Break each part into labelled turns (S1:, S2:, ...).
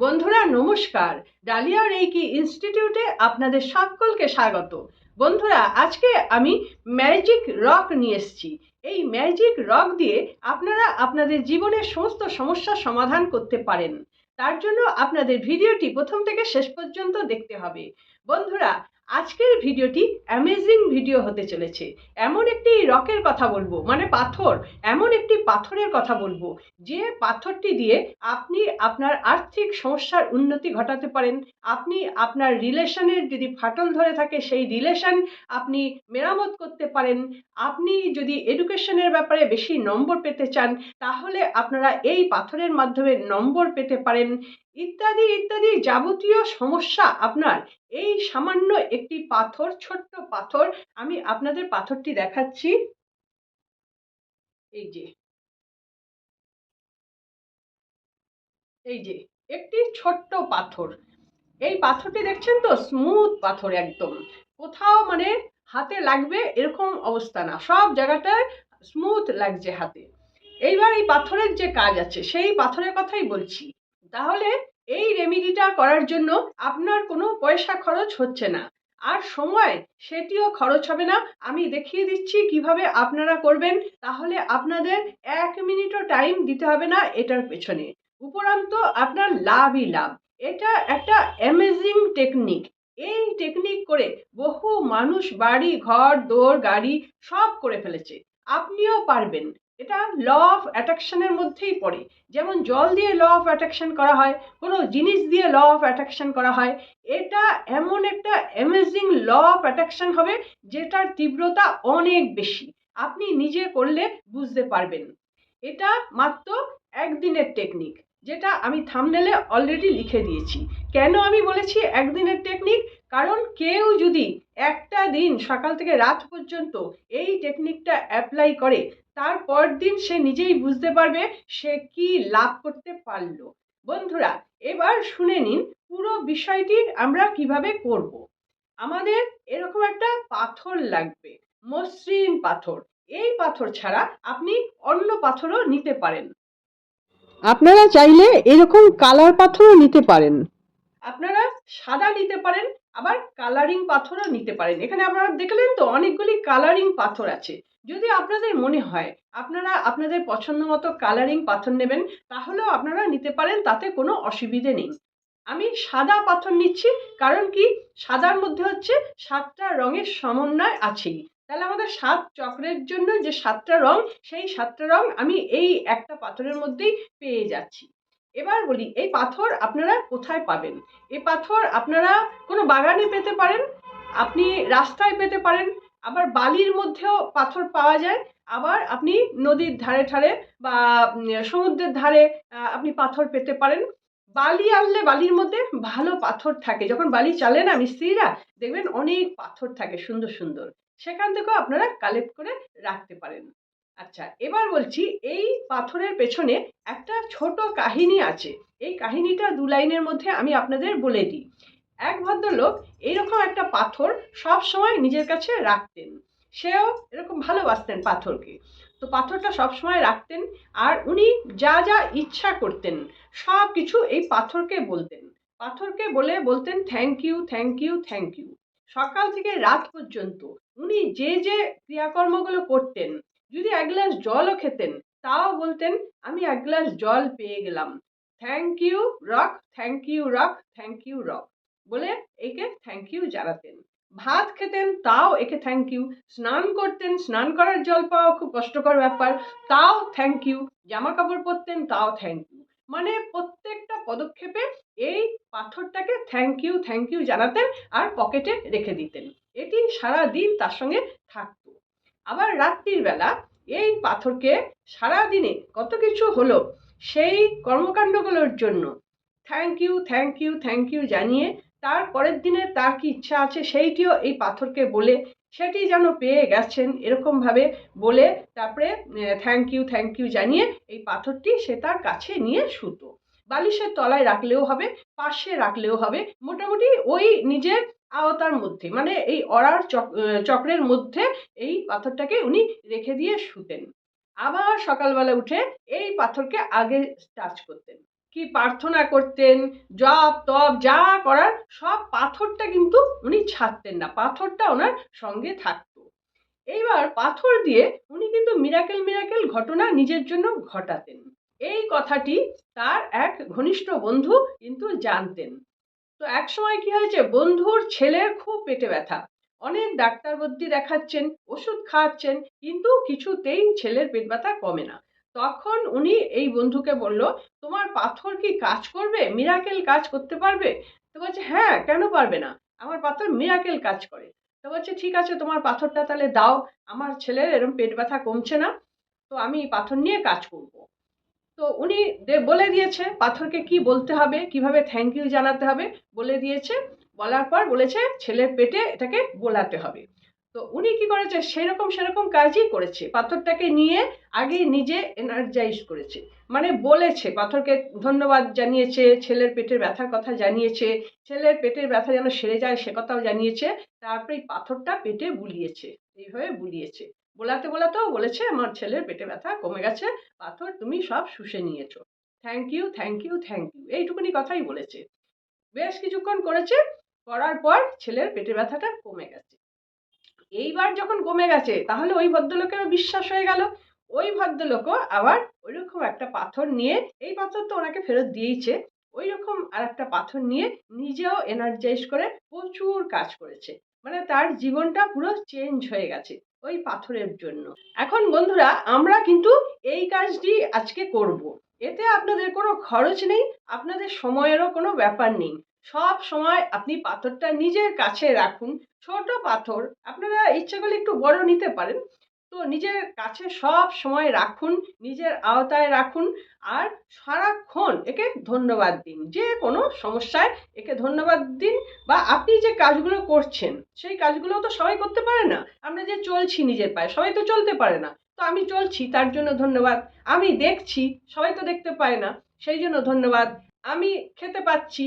S1: বন্ধুরা, নমস্কার। Dahlia reiki ইনস্টিটিউটে আপনাদের সকলকে স্বাগত। বন্ধুরা, আজকে আমি ম্যাজিক রক নিয়ে এসেছি। এই ম্যাজিক রক দিয়ে আপনারা আপনাদের জীবনের সমস্ত সমস্যার সমাধান করতে পারেন। তার জন্য আপনাদের ভিডিওটি প্রথম থেকে শেষ পর্যন্ত দেখতে হবে। বন্ধুরা আজকের ভিডিওটি অ্যামেজিং ভিডিও হতে চলেছে। এমন একটি রকের কথা বলব মানে পাথর, এমন একটি পাথরের কথা বলব, যে পাথরটি দিয়ে আপনি আপনার আর্থিক সমস্যার উন্নতি ঘটাতে পারেন। আপনি আপনার রিলেশনের যদি ফাটল ধরে থাকে, সেই রিলেশন আপনি মেরামত করতে পারেন। আপনি যদি এডুকেশনের ব্যাপারে বেশি নম্বর পেতে চান, তাহলে আপনারা এই পাথরের মাধ্যমে নম্বর পেতে পারেন। ইত্যাদি ইত্যাদি যাবতীয় সমস্যা আপনার। এই সামান্য একটি পাথর, ছোট্ট পাথর, আমি আপনাদের পাথরটি দেখাচ্ছি। এই যে। এই যে, একটি ছোট্ট পাথর। এই পাথরটি দেখছেন তো? স্মুথ পাথর একদম। কোথাও মানে হাতে লাগবে এরকম অবস্থা না। সব জায়গাটায় স্মুথ লাগছে হাতে। এইবার এই পাথরের যে কাজ আছে, সেই পাথরের কথাই বলছি। তাহলে এই রেমিডিটা করার জন্য আপনার কোনো পয়সা খরচ হচ্ছে না। আর সময়, সেটিও খরচ হবে না। আমি দেখিয়ে দিচ্ছি কীভাবে আপনারা করবেন। তাহলে আপনাদের এক মিনিটও টাইম দিতে হবে না এটার পেছনে। উপরন্ত আপনার লাভই লাভ। এটা একটা অ্যামেজিং টেকনিক এই টেকনিক করে বহু মানুষ বাড়ি, ঘর দৌড় গাড়ি সব করে ফেলেছে। আপনিও পারবেন। এটা ল অফ অ্যাট্রাকশনের মধ্যেই পড়ে। যেমন জল দিয়ে ল অফ অ্যাট্রাকশন করা হয়, কোনো জিনিস দিয়ে ল অফ অ্যাট্রাকশন করা হয়, এটা এমন একটা অ্যামেজিং ল অফ অ্যাট্রাকশন হবে, যেটার তীব্রতা অনেক বেশি। আপনি নিজে করলে বুঝতে পারবেন। এটা মাত্র একদিনের টেকনিক যেটা আমি থামনেলে অলরেডি লিখে দিয়েছি। কেন আমি বলেছি একদিনের টেকনিক কারণ কেউ যদি একটা দিন সকাল থেকে রাত পর্যন্ত এই টেকনিকটা অ্যাপ্লাই করে তারপর দিন সে নিজেই বুঝতে পারবে সে কি লাভ করতে পারল। বন্ধুরা, এবার শুনে নিন পুরো বিষয়টি আমরা কীভাবে করব। আমাদের এরকম একটা পাথর লাগবে, মসৃণ পাথর। এই পাথর ছাড়া আপনি অন্য পাথরও নিতে পারেন। আপনারা চাইলে এরকম কালার পাথরও নিতে পারেন। আপনারা সাদা নিতে পারেন, আবার কালারিং পাথরও নিতে পারেন। এখানে আপনারা দেখলেন তো, অনেকগুলি কালারিং পাথর আছে। যদি আপনাদের মনে হয় আপনারা আপনাদের পছন্দ মতো কালারিং পাথর নেবেন, তাহলেও আপনারা নিতে পারেন, তাতে কোনো অসুবিধে নেই। আমি সাদা পাথর নিচ্ছি, কারণ কি? সাদার মধ্যে হচ্ছে সাতটা রঙের সমন্বয় আছেই। তাহলে আমাদের সাত চক্রের জন্য যে সাতটা রং, সেই সাতটা রং আমি এই একটা পাথরের মধ্যেই পেয়ে যাচ্ছি। এবার বলি, এই পাথর আপনারা কোথায় পাবেন? এই পাথর আপনারা কোনো বাগানে পেতে পারেন, আপনি রাস্তায় পেতে পারেন, আবার বালির মধ্যেও পাথর পাওয়া যায়, আবার আপনি নদীর ধারে ঠারে বা সমুদ্রের ধারে আপনি পাথর পেতে পারেন। বালি আনলে বালির মধ্যে ভালো পাথর থাকে। যখন বালি চালে না মিস্ত্রিরা, দেখবেন অনেক পাথর থাকে সুন্দর সুন্দর। সেখান থেকেও আপনারা কালেক্ট করে রাখতে পারেন। আচ্ছা এবার বলছি, এই পাথরের পেছনে একটা ছোট কাহিনী আছে। এই কাহিনীটা দু লাইনের মধ্যে আমি আপনাদের বলে দিই। এক ভদ্রলোক এইরকম একটা পাথর সব সময় নিজের কাছে রাখতেন। সেও এরকম ভালোবাসতেন পাথরকে। তো পাথরটা সব সময় রাখতেন আর উনি যা যা ইচ্ছা করতেন, সব কিছু এই পাথরকে বলতেন। পাথরকে বলে বলতেন thank you thank you thank you সকাল থেকে রাত পর্যন্ত উনি যে যে ক্রিয়াকর্মগুলো করতেন, যদি এক গ্লাস জলও খেতেন, তাও বলতেন, আমি এক গ্লাস জল পেয়ে গেলাম। Thank you, rock, thank you, rock, thank you, rock বলে একে থ্যাংক ইউ জানাতেন। ভাত খেতেন, তাও একে থ্যাংক ইউ। স্নান করতেন, স্নান করার জল পাওয়া খুব কষ্টকর ব্যাপার। তাও থ্যাংক ইউ। জামা কাপড় পরতেন, তাও থ্যাংক ইউ। মানে প্রত্যেকটা পদক্ষেপে এই পাথরটাকে থ্যাংক ইউ থ্যাংক ইউ জানাতেন আর পকেটে রেখে দিতেন। এটি সারা দিন তার সঙ্গে থাকতো। আবার রাত্রির বেলা এই পাথরকে সারা দিনে কত কিছু হলো সেই কর্মকাণ্ডগুলোর জন্য। Thank you thank you thank you জানিয়ে তার পরের দিনে তার কি ইচ্ছা আছে সেইটিও এই পাথরকে বলে সেটি যেন পেয়ে গেছেন এরকমভাবে বলে তারপরে থ্যাংক ইউ থ্যাংক ইউ জানিয়ে এই পাথরটি সে তার কাছে নিয়ে শুতো। বালিশের তলায় রাখলেও হবে, পাশে রাখলেও হবে। মোটামুটি ওই নিজের আওতার মধ্যে মানে এই অরার চক্রের মধ্যে এই পাথরটাকে উনি রেখে দিয়ে শুতেন। আবার সকালবেলা উঠে এই পাথরকে আগে টাচ করতেন। কি প্রার্থনা করতেন, জপ, তপ, যা করার, সব পাথরটা কিন্তু উনি ছাড়তেন না, পাথরটা ওনার সঙ্গে থাকতো। এইবার পাথর দিয়ে উনি কিন্তু মিরাকেল মিরাকেল ঘটনা নিজের জন্য ঘটাতেন। এই কথাটি তার এক ঘনিষ্ঠ বন্ধু কিন্তু জানতেন। তো এক সময় কি হয়েছে? বন্ধুর ছেলের খুব পেটে ব্যথা। অনেক ডাক্তার বদ্যি দেখাচ্ছেন, ওষুধ খাওয়াচ্ছেন কিন্তু কিছুতেই ছেলের পেট ব্যথা কমে না। তখন উনি এই বন্ধুকে বলল, তোমার পাথর কি কাজ করবে? মিরাকেল কাজ করতে পারবে? তো বলছে হ্যাঁ কেন পারবে না? আমার পাথর মিরাকেল কাজ করে। তো বলছে, ঠিক আছে, তোমার পাথরটা তাহলে দাও। আমার ছেলের এরকম পেট ব্যথা কমছে না। তো আমি পাথর নিয়ে কাজ করব। তো উনি বলে দিয়েছে পাথরকে কি বলতে হবে, কীভাবে থ্যাংক ইউ জানাতে হবে, বলে দিয়েছে। বলার পর বলেছে ছেলের পেটে এটাকে বোলাতে হবে। তো উনি কি করেছে? সেরকম সেরকম কাজই করেছে। পাথরটাকে নিয়ে আগে নিজে এনার্জাইজ করেছে। মানে বলেছে, পাথরকে ধন্যবাদ জানিয়েছে, ছেলের পেটের ব্যথার কথা জানিয়েছে, ছেলের পেটের ব্যথা যেন সেরে যায় সে কথাও জানিয়েছে। তারপরে পাথরটা পেটে বুলিয়েছে, এইভাবে বুলিয়েছে। বোলাতে বোলাতেও বলেছে, আমার ছেলের পেটে ব্যথা কমে গেছে, পাথর তুমি সব শুষে নিয়েছো। Thank you thank you thank you এইটুকুনি কথাই বলেছে। বেশ কিছুক্ষণ করেছে, করার পর ছেলের পেটে ব্যথাটা কমে গেছে। এইবার যখন কমে গেছে, তাহলে ওই ভদ্রলোকেরও বিশ্বাস হয়ে গেল। ওই ভদ্রলোকও আবার ওইরকম একটা পাথর নিয়ে, এই পাথর তো ওনাকে ফেরত দিয়েইছে ওই রকম আর একটা পাথর নিয়ে নিজেও এনার্জাইজ করে প্রচুর কাজ করেছে। মানে তার জীবনটা পুরো চেঞ্জ হয়ে গেছে। ওই পাথরের জন্য। এখন বন্ধুরা, আমরা কিন্তু এই কাজটি আজকে করব। এতে আপনাদের কোনো খরচ নেই, আপনাদের সময়েরও কোনো ব্যাপার নেই। সব সময় আপনি পাথরটা নিজের কাছে রাখুন। ছোট পাথর, আপনারা ইচ্ছে করলে একটু বড় নিতে পারেন। তো নিজের কাছে সব সময় রাখুন, নিজের আওতায় রাখুন আর সারাক্ষণ একে ধন্যবাদ দিন। যে কোনো সমস্যায় একে ধন্যবাদ দিন বা আপনি যে কাজগুলো করছেন, সেই কাজগুলো তো সবাই করতে পারে না। আমরা যে চলছি নিজের পায়ে, সবাই তো চলতে পারে না। তো আমি চলছি, তার জন্য ধন্যবাদ। আমি দেখছি, সবাই তো দেখতে পায় না, সেই জন্য ধন্যবাদ। আমি খেতে পাচ্ছি,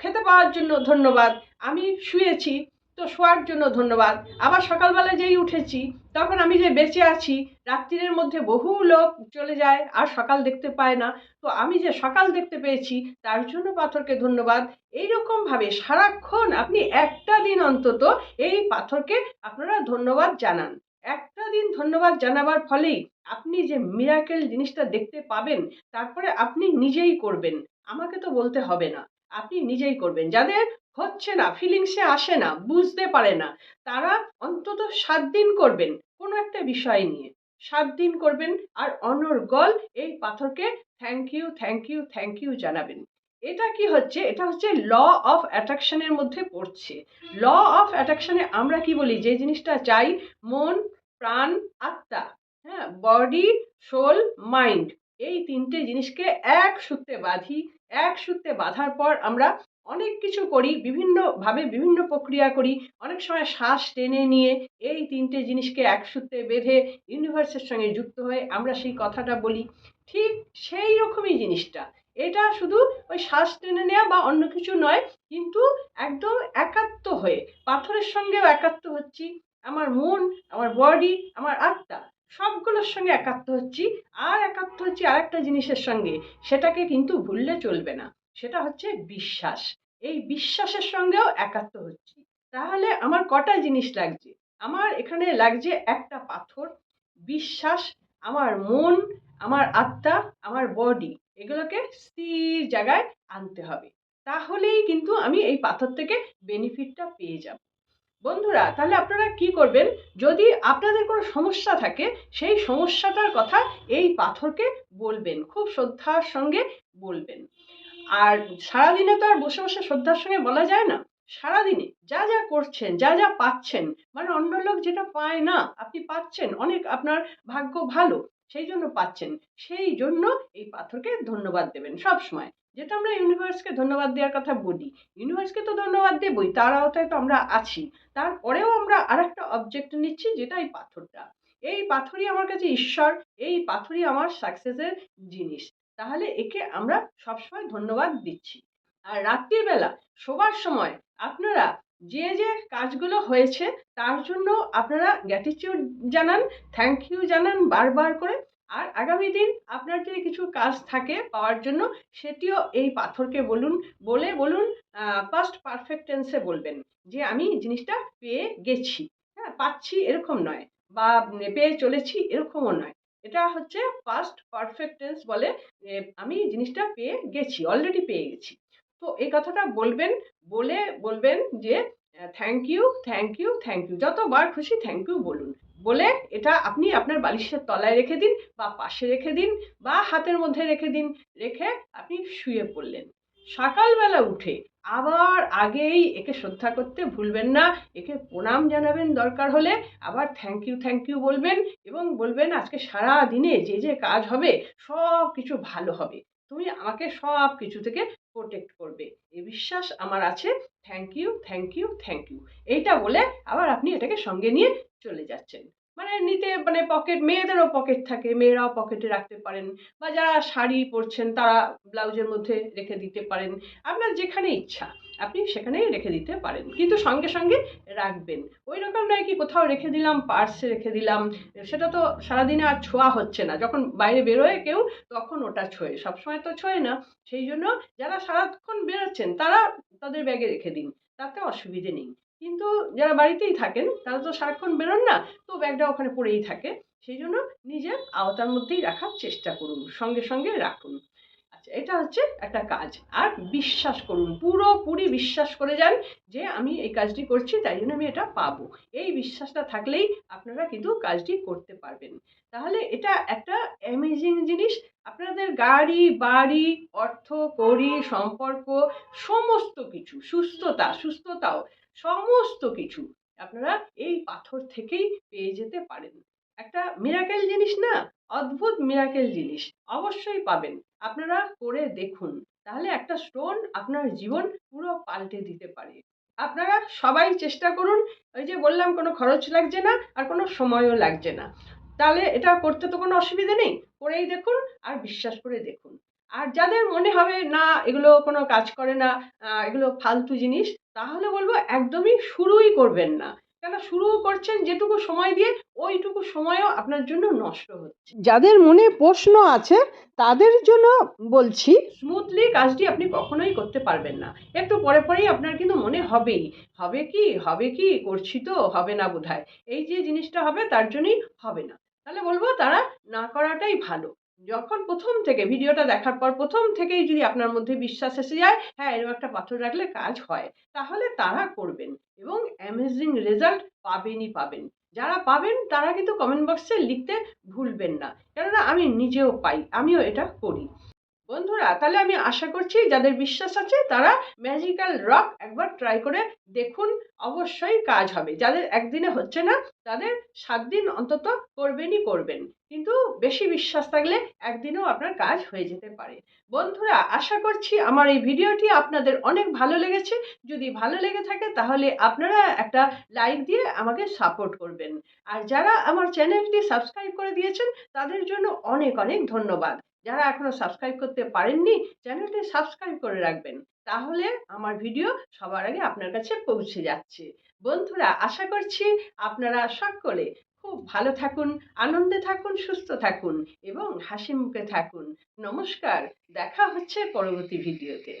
S1: খেতে পাওয়ার জন্য ধন্যবাদ। আমি শুয়েছি তো শোয়ার জন্য ধন্যবাদ। আবার সকালবেলা যেই উঠেছি, তখন আমি যে বেঁচে আছি, রাত্রির মধ্যে বহু লোক চলে যায়, আর সকাল দেখতে পায় না। তো আমি যে সকাল দেখতে পেয়েছি, তার জন্য পাথরকে ধন্যবাদ। এইরকমভাবে সারাক্ষণ আপনি একটা দিন অন্তত এই পাথরকে আপনারা ধন্যবাদ জানান। একটা দিন ধন্যবাদ জানাবার ফলেই আপনি যে মিরাকেল জিনিসটা দেখতে পাবেন, তারপরে আপনি নিজেই করবেন। আমাকে তো বলতে হবে না। আপনি নিজেই করবেন। যাদের হচ্ছে না ফিলিংসে আসে না, বুঝতে পারে না। তারা অন্তত সাত দিন করবেন কোনো একটা বিষয় নিয়ে। সাত দিন করবেন আর অনর্গল এই পাথরকে thank you thank you thank you জানাবেন। এটা কি হচ্ছে? এটা হচ্ছে ল অফ অ্যাট্রাকশনের মধ্যে পড়ছে। ল অফ অ্যাট্রাকশনে আমরা কি বলি? যে জিনিসটা চাই, মন, প্রাণ, আত্মা হ্যাঁ বডি সোল মাইন্ড এই তিনটে জিনিসকে এক সূত্রে বাঁধি, এক সূত্রে বাঁধার পর আমরা অনেক কিছু করি, বিভিন্নভাবে বিভিন্ন প্রক্রিয়া করি। অনেক সময় শ্বাস টেনে নিয়ে এই তিনটে জিনিসকে এক সূত্রে বেঁধে ইউনিভার্সের সঙ্গে যুক্ত হয়ে আমরা সেই কথাটা বলি। ঠিক সেই রকমই জিনিসটা। এটা শুধু ওই শ্বাস টেনে নেওয়া বা অন্য কিছু নয়, কিন্তু একদম একাত্ম হয়ে, পাথরের সঙ্গেও একাত্ম হচ্ছি। আমার মন, আমার বডি আমার আত্মা, সবগুলোর সঙ্গে একাত্ম হচ্ছি। আর একাত্ম হচ্ছি আরেকটা জিনিসের সঙ্গে। সেটাকে কিন্তু ভুললে চলবে না। সেটা হচ্ছে বিশ্বাস। এই বিশ্বাসের সঙ্গেও একাত্ম হচ্ছি। তাহলে আমার কটা জিনিস লাগছে? আমার এখানে লাগছে একটা পাথর। বিশ্বাস, আমার মন, আমার আত্মা, আমার বডি এগুলোকে স্থির জায়গায় আনতে হবে। তাহলেই কিন্তু আমি এই পাথর থেকে বেনিফিটটা পেয়ে যাব। বন্ধুরা, তাহলে আপনারা কি করবেন? যদি আপনাদের কোনো সমস্যা থাকে, সেই সমস্যাটার কথা এই পাথরকে বলবেন। খুব শ্রদ্ধার সঙ্গে বলবেন। আর সারাদিনে তো আর বসে বসে শ্রদ্ধার সঙ্গে বলা যায় না। সারাদিনে যা যা করছেন, যা যা পাচ্ছেন মানে অন্য লোক যেটা পায় না, আপনি পাচ্ছেন, অনেক আপনার ভাগ্য ভালো, সেই জন্য পাচ্ছেন। সেই জন্য এই পাথরকে ধন্যবাদ দেবেন সব সময় যেটা আমরা ইউনিভার্সকে ধন্যবাদ দেওয়ার কথা বলি, ইউনিভার্সকে তো ধন্যবাদ দেবই, তার আওতায় তো আমরা আছি। তারপরেও আমরা আর একটা অবজেক্ট নিচ্ছি, যেটা এই পাথরটা। এই পাথরই আমার কাছে ঈশ্বর, এই পাথরই আমার সাকসেসের জিনিস। তাহলে একে আমরা সবসময় ধন্যবাদ দিচ্ছি। আর রাত্রিবেলা শোবার সময় আপনারা যে যে কাজগুলো হয়েছে তার জন্য আপনারা গ্র্যাটিটিউড জানান থ্যাংক ইউ জানান বারবার করে। আর আগামী দিন আপনার যদি কিছু কাজ থাকে পাওয়ার জন্য সেটিও এই পাথরকে বলুন, বলে বলুন ফার্স্ট পারফেক্ট টেন্সে বলবেন যে আমি জিনিসটা পেয়ে গেছি। হ্যাঁ পাচ্ছি এরকম নয় বা পেয়ে চলেছি এরকমও নয়। এটা হচ্ছে ফার্স্ট পারফেক্ট টেন্স বলে আমি জিনিসটা পেয়ে গেছি অলরেডি পেয়ে গেছি। তো এই কথাটা বলবেন, বলে বলবেন যে thank you thank you thank you যতবার খুশি থ্যাংক ইউ বলুন। বলে এটা আপনি আপনার বালিশের তলায় রেখে দিন বা পাশে রেখে দিন বা হাতের মধ্যে রেখে দিন। রেখে আপনি শুয়ে পড়লেন। সকালবেলা উঠে আবার আগেই একে শ্রদ্ধা করতে ভুলবেন না, একে প্রণাম জানাবেন দরকার হলে, আবার থ্যাংক ইউ থ্যাংক ইউ বলবেন এবং বলবেন আজকে সারা দিনে যে যে কাজ হবে, সব কিছু ভালো হবে। তুমি আমাকে সব কিছু থেকে প্রোটেক্ট করবে। এই বিশ্বাস আমার আছে thank you thank you thank you এইটা বলে আবার আপনি এটাকে সঙ্গে নিয়ে চলে যাচ্ছেন। মানে নিতে মানে পকেট মেয়েদেরও পকেট থাকে, মেয়েরাও পকেটে রাখতে পারেন। বা যারা শাড়ি পরছেন, তারা ব্লাউজের মধ্যে রেখে দিতে পারেন। আপনার যেখানে ইচ্ছা, আপনি সেখানেই রেখে দিতে পারেন। কিন্তু সঙ্গে সঙ্গে রাখবেন। ওই রকম নয় কি, কোথাও রেখে দিলাম পার্সে রেখে দিলাম, সেটা তো সারাদিনে আর ছোঁয়া হচ্ছে না। যখন বাইরে বেরোয় কেউ, তখন ওটা ছোঁয়। সবসময় তো ছোঁয় না। সেই জন্য যারা সারাক্ষণ বেরোচ্ছেন, তারা তাদের ব্যাগে রেখে দিন। তাতে অসুবিধে নেই। কিন্তু যারা বাড়িতেই থাকেন, তারা তো সারাক্ষণ বেরোন না, তো ব্যাগটা ওখানে পড়েই থাকে। সেই জন্য নিজের আওতার মধ্যেই রাখার চেষ্টা করুন, সঙ্গে সঙ্গে রাখুন। আচ্ছা এটা হচ্ছে একটা কাজ। আর বিশ্বাস করুন, পুরোপুরি বিশ্বাস করে যান যে আমি এই কাজটি করছি, তাই জন্য আমি এটা পাবো। এই বিশ্বাসটা থাকলেই আপনারা কিন্তু কাজটি করতে পারবেন। তাহলে এটা একটা অ্যামেজিং জিনিস। আপনাদের গাড়ি, বাড়ি, অর্থ কড়ি সম্পর্ক, সমস্ত কিছু, সুস্থতা, সুস্থতাও। সমস্ত কিছু আপনারা এই পাথর থেকেই পেয়ে যেতে পারেন। একটা মিরাকেল জিনিস না, অদ্ভুত মিরাকেল জিনিস অবশ্যই পাবেন। আপনারা করে দেখুন, তাহলে একটা স্টোন আপনার জীবন পুরো পাল্টে দিতে পারে। আপনারা সবাই চেষ্টা করুন, ওই যে বললাম কোনো খরচ লাগছে না আর কোনো সময়ও লাগছে না। তাহলে এটা করতে তো কোনো অসুবিধা নেই, করেই দেখুন আর বিশ্বাস করে দেখুন। আর যাদের মনে হবে না, এগুলো কোনো কাজ করে না এগুলো ফালতু জিনিস তাহলে বলব একদমই শুরুই করবেন না। কেন শুরু করছেন যেটুকু সময় দিয়ে ওইটুকু সময়ও আপনার জন্য নষ্ট হচ্ছে।
S2: যাদের মনে প্রশ্ন আছে তাদের জন্য বলছি
S1: স্মুথলি কাজটি আপনি কখনোই করতে পারবেন না। একটু পরে পরেই আপনার কিন্তু মনে হবেই। হবে কি? হবে কি? করছি তো হবে না বোধহয়। এই যে জিনিসটা হবে তার জন্যই হবে না। তাহলে বলব তারা না করাটাই ভালো। যখন প্রথম থেকে ভিডিওটা দেখার পর প্রথম থেকেই যদি আপনার মধ্যে বিশ্বাস এসে যায় হ্যাঁ এরকম একটা পাথর রাখলে কাজ হয়, তাহলে তারা করবেন এবং অ্যামেজিং রেজাল্ট পাবেনই পাবেন। যারা পাবেন, তারা কিন্তু কমেন্ট বক্সে লিখতে ভুলবেন না। কেননা আমি নিজেও পাই, আমিও এটা করি। বন্ধুরা, তাহলে আমি আশা করছি যাদের বিশ্বাস আছে তারা ম্যাজিক্যাল রক একবার ট্রাই করে দেখুন, অবশ্যই কাজ হবে। যাদের একদিনে হচ্ছে না, তাদের সাত দিন অন্তত করবেনই করবেন। কিন্তু বেশি বিশ্বাস থাকলে একদিনেও আপনার কাজ হয়ে যেতে পারে। বন্ধুরা, আশা করছি আমার এই ভিডিওটি আপনাদের অনেক ভালো লেগেছে। যদি ভালো লেগে থাকে তাহলে আপনারা একটা লাইক দিয়ে আমাকে সাপোর্ট করবেন। আর যারা আমার চ্যানেলটি সাবস্ক্রাইব করে দিয়েছেন, তাদের জন্য অনেক অনেক ধন্যবাদ। যারা এখনও সাবস্ক্রাইব করতে পারেননি, চ্যানেলটি সাবস্ক্রাইব করে রাখবেন। তাহলে আমার ভিডিও সবার আগে আপনার কাছে পৌঁছে যাচ্ছে। বন্ধুরা, আশা করছি আপনারা সকলে খুব ভালো থাকুন, আনন্দে থাকুন, সুস্থ থাকুন এবং হাসি মুখে থাকুন। নমস্কার, দেখা হচ্ছে পরবর্তী ভিডিওতে